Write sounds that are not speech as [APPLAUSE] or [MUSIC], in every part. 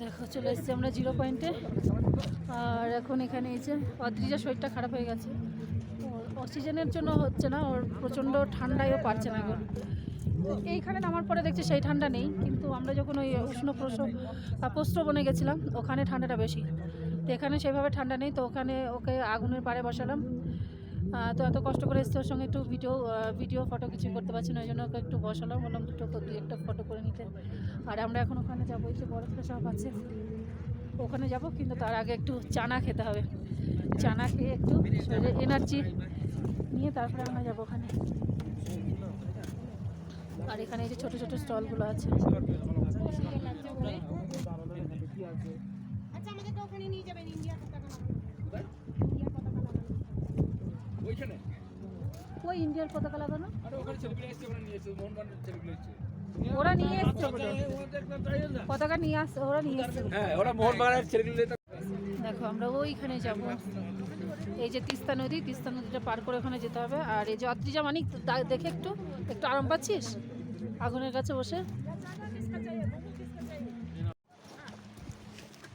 দেখো, চলে এসেছি আমরা জিরো পয়েন্টে আর এখন এখানে এই যে অদ্রিজার শরীরটা খারাপ হয়ে গেছে। অক্সিজেনের জন্য হচ্ছে না, ওর প্রচণ্ড ঠান্ডায়ও পারছে না এখন। এইখানে নামার পরে দেখছি সেই ঠান্ডা নেই, কিন্তু আমরা যখন ওই উষ্ণ প্রসব প্রস্রবনে গেছিলাম, ওখানে ঠান্ডাটা বেশি। তো এখানে সেভাবে ঠান্ডা নেই, তো ওখানে ওকে আগুনের পাড়ে বসালাম। তো এত কষ্ট করে এসছে ওর সঙ্গে একটু ভিডিও ভিডিও ফটো কিছু করতে পারছি না, ওই জন্য ওকে একটু বসালাম। বললাম, দুটো দুই একটা ফটো করে নিতে। আর আমরা এখন ওখানে যাব, এই যে বরফটা সব আছে। ওখানে যাব, কিন্তু তার আগে একটু চানা খেতে হবে। চানা খেয়ে একটু শরীরে এনার্জি নিয়ে তারপরে আমরা যাব ওখানে। আর এখানে এই যে ছোটো ছোটো স্টলগুলো আছে। আচ্ছা আমাদেরকে ওখানে নিয়ে যাবেন ইন্ডিয়ার পতাকা লাগানো ইন্ডিয়ার পতাকা লাগানো ওইখানে ওই ইন্ডিয়ার পতাকা লাগানো? ওরা নিয়ে এসছে পতাকা নিয়ে আসছে ওরা নিয়ে এসছে। হ্যাঁ ওরা মোহনবাগানের ছেলেগুলো দেখো আমরা ওইখানে যাব। এই যে তিস্তা নদী তিস্তা নদীটা পার করে ওখানে যেতে হবে। আর এই যে অদ্রিজা মানিক দেখে একটু একটু আরাম পাচ্ছিস? আগুনের কাছে বসে।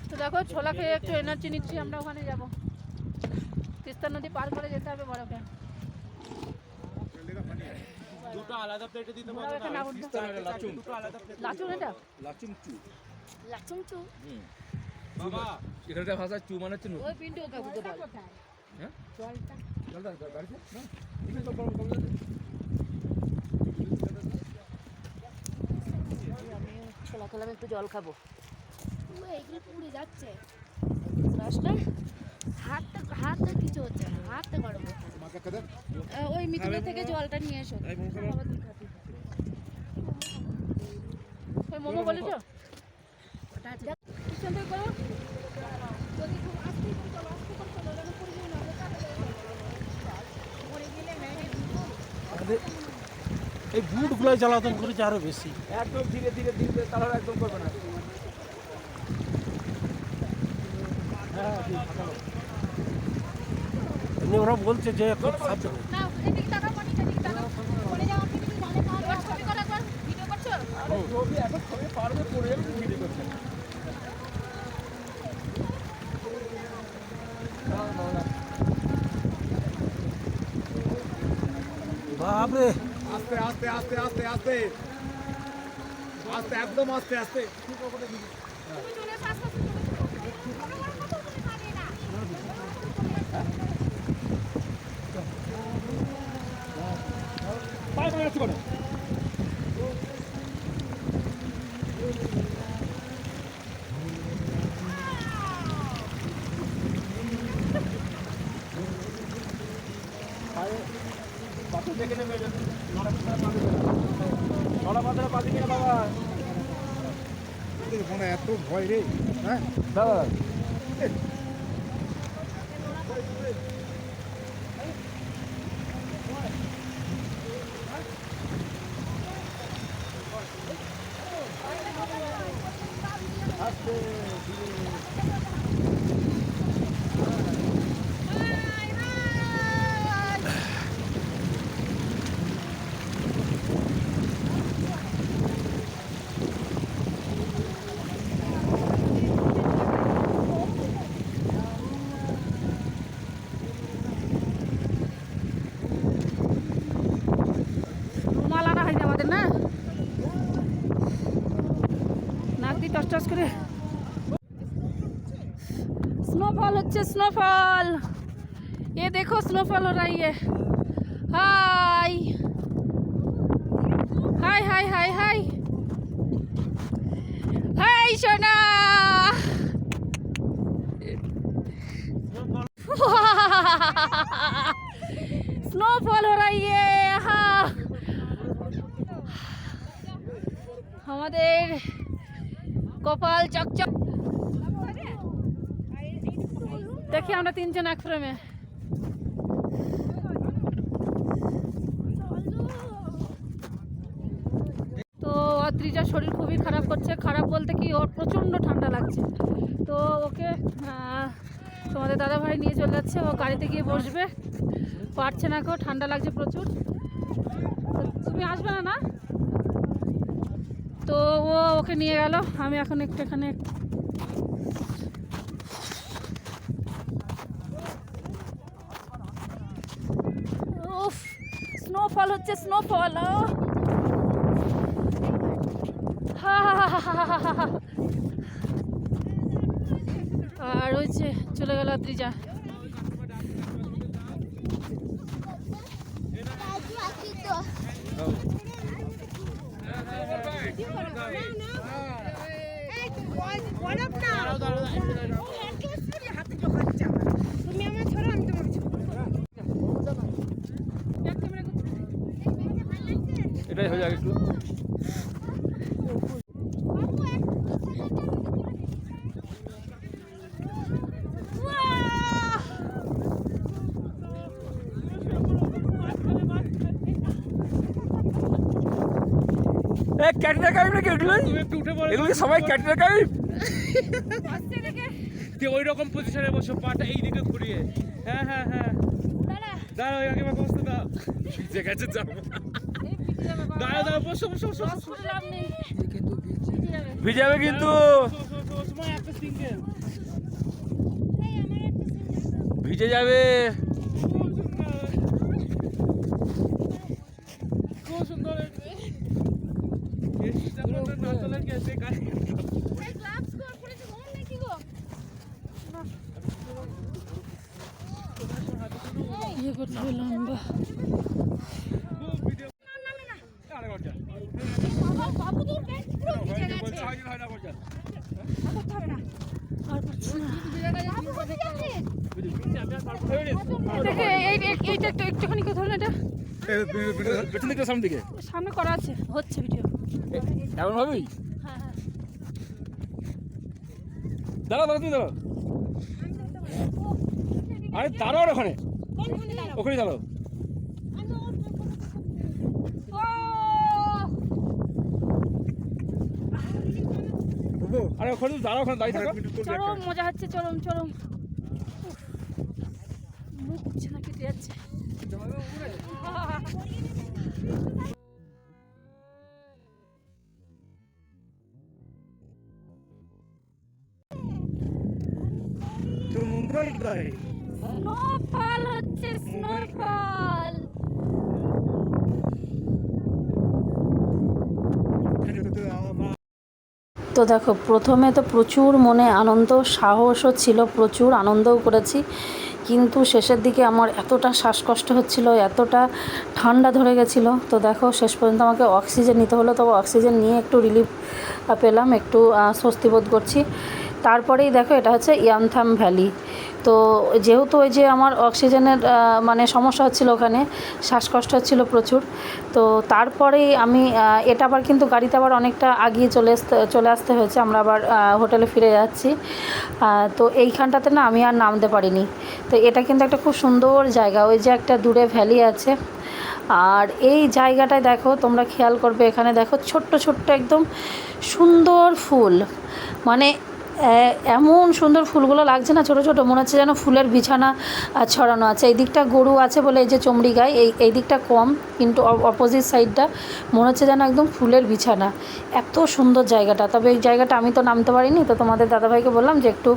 তো দেখো ছোলা খেয়ে একটু এনার্জি নিচ্ছি আমরা ওখানে যাব। তিস্তা নদী পার করে যেতে হবে বরফে দুটো আলাদা প্লেটে দিতে এখানে আগুন লাচুং লাচুন এটা? লাচুং চু। লাচুন চু? হুম। বাবা। এখানকার ভাষা চু মানে হচ্ছে ওই পিন্টু ওকে বুঝতে পারো হ্যাঁ? জলটা। জলটা গাড়িতে না এখানে তো গরম আমি ছোলা খেলাম একটু জল খাব। ও এগুলো পুড়ে যাচ্ছে। রসটা হাতটা হাতটা কিছু হচ্ছে না হাতটা গরম হচ্ছে ওই মিতুলা থেকে জলটা নিয়ে এসো। ওই মোমো বলেছ? ওটা পিছন থেকে করো। যদি খুব আস্তে করে চলো আস্তে করে চলো যেন পড়ে যেও না পড়ে গেলে এই বুটগুলো জ্বালাতন করেছে আরও বেশি। একদম ধীরে ধীরে ধীরে তাহলে একদম করবে না। এমনি ওরা বলছে যে খুব করছে? বাপরে। আস্তে আস্তে আস্তে আস্তে আস্তে। আস্তে একদম আস্তে আস্তে তুমি চলে এসো আস্তে আস্তে চলে এসো পায়ে পায়ে যাচ্ছে করে পাথর দেখে নেবে নড়া পাথরে পা দিবে না। নড়া পাথরে পা দিবে না বাবা মনে এত ভয় রে হ্যাঁ? দাদা রুমাল আনা হয়নি আমাদের না নাক দিয়ে টস টস করে স্নোফল হচ্ছে স্নোফল এ দেখো স্নোফল हो रही है hi hi hi hi hi hi সোনা स्नोफॉल हो रही है हाँ আমাদের কপাল চকচক দেখি আমরা তিনজন এক ফ্রেমে তো অদ্রিজার শরীর খুবই খারাপ করছে। খারাপ বলতে কি ওর প্রচণ্ড ঠান্ডা লাগছে। তো ওকে তোমাদের দাদা ভাই নিয়ে চলে যাচ্ছে। ও গাড়িতে গিয়ে বসবে। পারছে না কেউ, ঠান্ডা লাগছে প্রচুর। তুমি আসবে না না? তো ও ওকে নিয়ে গেল। আমি এখন একটু এখানে হচ্ছে স্নোফল [LAUGHS] আর ওই যে চলে গেল দ্রিজা বরফ না ও হ্যান্ডক্লাস পরে হাতে জোগাচ্ছে আমার তুমি আমার ছড়ো আমি তোমাকে ছড়ো এটাই হয়ে যাবে একটু। ক্যাটরিনা কাইফ নাকি এগুলো? এগুলো সবাই ক্যাটরিনা কাইফ ওই রকম পজিশনে বসো পাটা এই দিকে ঘুরিয়ে। হ্যাঁ হ্যাঁ হ্যাঁ। আগে বসতে দাও। গেছে যাব। দাঁড়াও দাঁড়াও বসো বসো বসো। ভিজাবে কিন্তু। ভিজে যাবে। ইয়ে করতে লম্বা আর পারছি না দেখে এই এই- এইটা একটু একটুখানি কথা না এটা পেছন দিকে সামনে দিকে? সামনে করা আছে হচ্ছে ভিডিও এমন ভাবেই দাঁড়াও দাঁড়াও তুমি দাঁড়াও। আরে দাঁড়াও ওখানে। ওখানে দাঁড়াও। আরে ওখানে দাঁড়াও ওখানে দাঁড়িয়ে থাকো। চরম মজা হচ্ছে চরম চরম। মুখ না কেটে যাচ্ছে। স্নোফল হচ্ছে স্নোফল তো দেখো, প্রথমে তো প্রচুর মনে আনন্দ, সাহসও ছিল, প্রচুর আনন্দও করেছি। কিন্তু শেষের দিকে আমার এতটা শ্বাসকষ্ট হচ্ছিল, এতটা ঠান্ডা ধরে গেছিল। তো দেখো, শেষ পর্যন্ত আমাকে অক্সিজেন নিতে হলো, তবে অক্সিজেন নিয়ে একটু রিলিফ পেলাম, একটু স্বস্তি বোধ করছি। তারপরেই দেখো, এটা হচ্ছে ইয়ানথাম ভ্যালি তো যেহেতু ওই যে আমার অক্সিজেনের মানে সমস্যা হচ্ছিল ওখানে, শ্বাসকষ্ট হচ্ছিল প্রচুর, তো তারপরেই আমি এটা আবার কিন্তু গাড়িতে আবার অনেকটা আগিয়ে চলে আসতে চলে আসতে হয়েছে, আমরা আবার হোটেলে ফিরে যাচ্ছি। তো এইখানটাতে না আমি আর নামতে পারিনি। তো এটা কিন্তু একটা খুব সুন্দর জায়গা, ওই যে একটা দূরে ভ্যালি আছে। আর এই জায়গাটায় দেখো, তোমরা খেয়াল করবে, এখানে দেখো ছোট্ট ছোট্ট একদম সুন্দর ফুল। মানে এমন সুন্দর ফুলগুলো লাগছে না, ছোট ছোট, মনে হচ্ছে যেন ফুলের বিছানা ছড়ানো আছে। এই দিকটা গরু আছে বলে এই যে চমড়ি গায়ে এই এই দিকটা কম, কিন্তু অপোজিট সাইডটা মনে হচ্ছে যেন একদম ফুলের বিছানা। এত সুন্দর জায়গাটা, তবে এই জায়গাটা আমি তো নামতে পারিনি, তো তোমাদের দাদাভাইকে বললাম যে একটু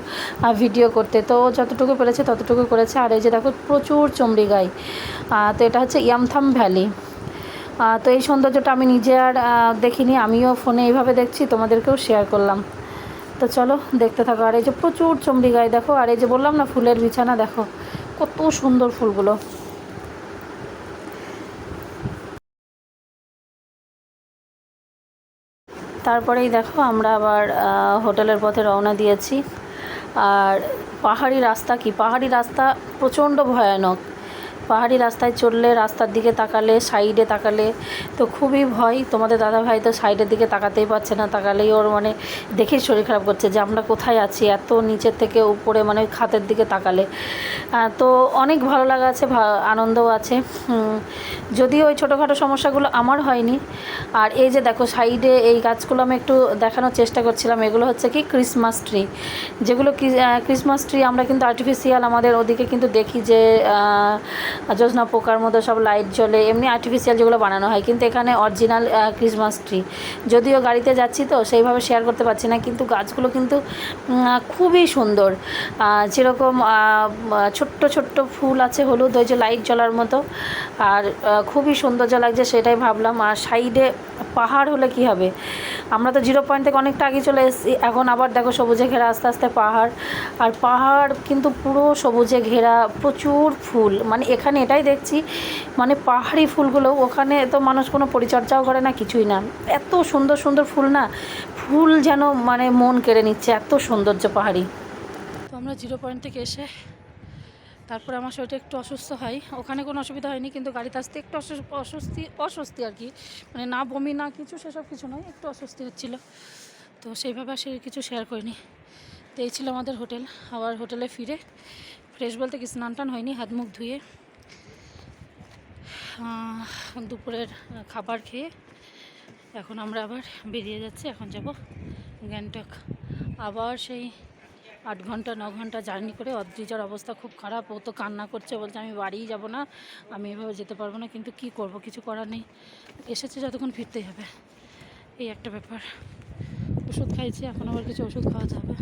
ভিডিও করতে। তো যতটুকু পেরেছে ততটুকু করেছে, আর এই যে দেখো প্রচুর চমড়ি গাই। তো এটা হচ্ছে ইয়ামথাম ভ্যালি। তো এই সৌন্দর্যটা আমি নিজে আর দেখিনি, আমিও ফোনে এইভাবে দেখছি, তোমাদেরকেও শেয়ার করলাম। তো চলো দেখতে থাকো। আর এই যে প্রচুর চমড়ি গায়ে, দেখো, আর এই যে বললাম না, ফুলের বিছানা, দেখো, কত সুন্দর ফুলগুলো। তারপরেই দেখো, আমরা আবার হোটেলের পথে রওনা দিয়েছি। আর পাহাড়ি রাস্তা কি? পাহাড়ি রাস্তা প্রচণ্ড ভয়ানক। পাহাড়ি রাস্তায় চললে রাস্তার দিকে তাকালে সাইডে তাকালে তো খুবই ভয়। তোমাদের দাদা ভাই তো সাইডের দিকে তাকাতেই পারছে না, তাকালেই ওর মানে দেখেই শরীর খারাপ করছে যে আমরা কোথায় আছি, এত নিচের থেকে উপরে মানে খাতের দিকে তাকালে। তো অনেক ভালো লাগা আছে আনন্দও আছে। যদিও ওই ছোটোখাটো সমস্যাগুলো আমার হয়নি। আর এই যে দেখো সাইডে এই গাছগুলো আমি একটু দেখানোর চেষ্টা করছিলাম, এগুলো হচ্ছে কি ক্রিসমাস ট্রি যেগুলো ক্রিসমাস ট্রি আমরা কিন্তু আর্টিফিশিয়াল আমাদের ওদিকে কিন্তু দেখি যে যোজনা পোকার মতো সব লাইট জ্বলে, এমনি আর্টিফিশিয়াল যেগুলো বানানো হয়। কিন্তু এখানে অরিজিনাল ক্রিসমাস ট্রি যদিও গাড়িতে যাচ্ছি তো, সেইভাবে শেয়ার করতে পারছি না, কিন্তু গাছগুলো কিন্তু খুবই সুন্দর। যেরকম ছোট্ট ছোট্ট ফুল আছে, হলুদ, ওই যে লাইট জ্বলার মতো। আর খুবই সৌন্দর্য লাগছে, সেটাই ভাবলাম। আর সাইডে পাহাড় হলে কি হবে? আমরা তো জিরো পয়েন্ট থেকে অনেকটা আগে চলে এসেছি, এখন আবার দেখো সবুজে ঘেরা আস্তে আস্তে পাহাড়। আর পাহাড় কিন্তু পুরো সবুজে ঘেরা, প্রচুর ফুল। মানে এখানে এটাই দেখছি মানে পাহাড়ি ফুলগুলো, ওখানে তো মানুষ কোনো পরিচর্যাও করে না, কিছুই না। এত সুন্দর সুন্দর ফুল না, ফুল যেন মানে মন কেড়ে নিচ্ছে, এত সৌন্দর্য পাহাড়ি। তো আমরা জিরো পয়েন্ট থেকে এসে তারপরে আমার শরীরটা একটু অসুস্থ হয়। ওখানে কোনো অসুবিধা হয়নি, কিন্তু গাড়িতে আসতে একটু অসু- অস্বস্তি অস্বস্তি আর কি। মানে না বমি, না কিছু, সেসব কিছু নয়, একটু অস্বস্তি হচ্ছিল। তো সেইভাবে সে কিছু শেয়ার করিনি। তো এই ছিল আমাদের হোটেল। আবার হোটেলে ফিরে, ফ্রেশ বলতে কি স্নান টান হয়নি হাত মুখ ধুয়ে দুপুরের খাবার খেয়ে এখন আমরা আবার বেরিয়ে যাচ্ছি, এখন যাব গ্যাংটক। আবার সেই আট ঘণ্টা, ন ঘণ্টা জার্নি করে অদ্রিজার অবস্থা খুব খারাপ। ও তো কান্না করছে, বলছে আমি বাড়িই যাব না, আমি এভাবে যেতে পারব না, কিন্তু কি করব, কিছু করার নেই। এসেছে যতক্ষণ ফিরতেই হবে, এই একটা ব্যাপার। ওষুধ খাইছি, এখন আবার কিছু ওষুধ খাওয়াতে হবে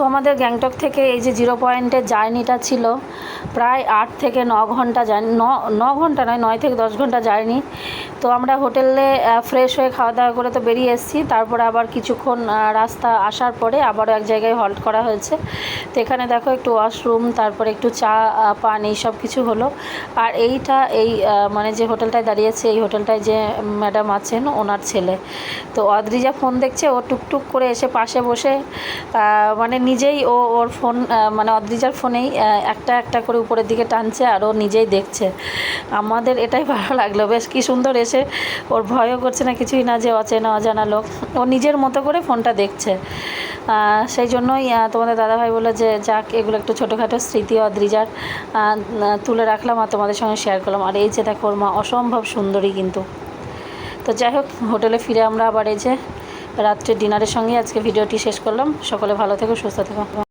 তো আমাদের গ্যাংটক থেকে এই যে জিরো পয়েন্টের জার্নিটা ছিল, প্রায় আট থেকে ন ঘণ্টা জার্নি, ন ন ঘণ্টা নয় নয় থেকে দশ ঘণ্টা জার্নি। তো আমরা হোটেলে ফ্রেশ হয়ে খাওয়া দাওয়া করে তো বেরিয়ে এসেছি। তারপরে আবার কিছুক্ষণ রাস্তা আসার পরে আবারও এক জায়গায় হল্ট করা হয়েছে। তো এখানে দেখো একটু ওয়াশরুম তারপরে একটু চা পান, এই সব কিছু হলো। আর এইটা, এই মানে যে হোটেলটায় দাঁড়িয়েছে এই হোটেলটায় যে ম্যাডাম আছেন, ওনার ছেলে। তো অদ্রিজা ফোন দেখছে, ও টুকটুক করে এসে পাশে বসে মানে নিজেই ও, ওর ফোন মানে অদ্রিজার ফোনেই একটা একটা করে উপরের দিকে টানছে, আর ও নিজেই দেখছে। আমাদের এটাই ভালো লাগল। বেশ কি সুন্দর এসে ওর ভয়ও করছে না, কিছুই না যে অচেনা, অজানা লোক। ও নিজের মতো করে ফোনটা দেখছে। সেই জন্যই তোমাদের দাদাভাই বলল যে, যাক, এগুলো একটু ছোটোখাটো স্মৃতি অদ্রিজার তুলে রাখলাম আর তোমাদের সঙ্গে শেয়ার করলাম। আর এই যে দেখো, ওর মা অসম্ভব সুন্দরী কিন্তু। তো যাই হোক, হোটেলে ফিরে আমরা আবার এই যে রাত্রে ডিনারের সঙ্গে আজকে ভিডিওটি শেষ করলাম। সকলে ভালো থেকো, সুস্থ থেকো।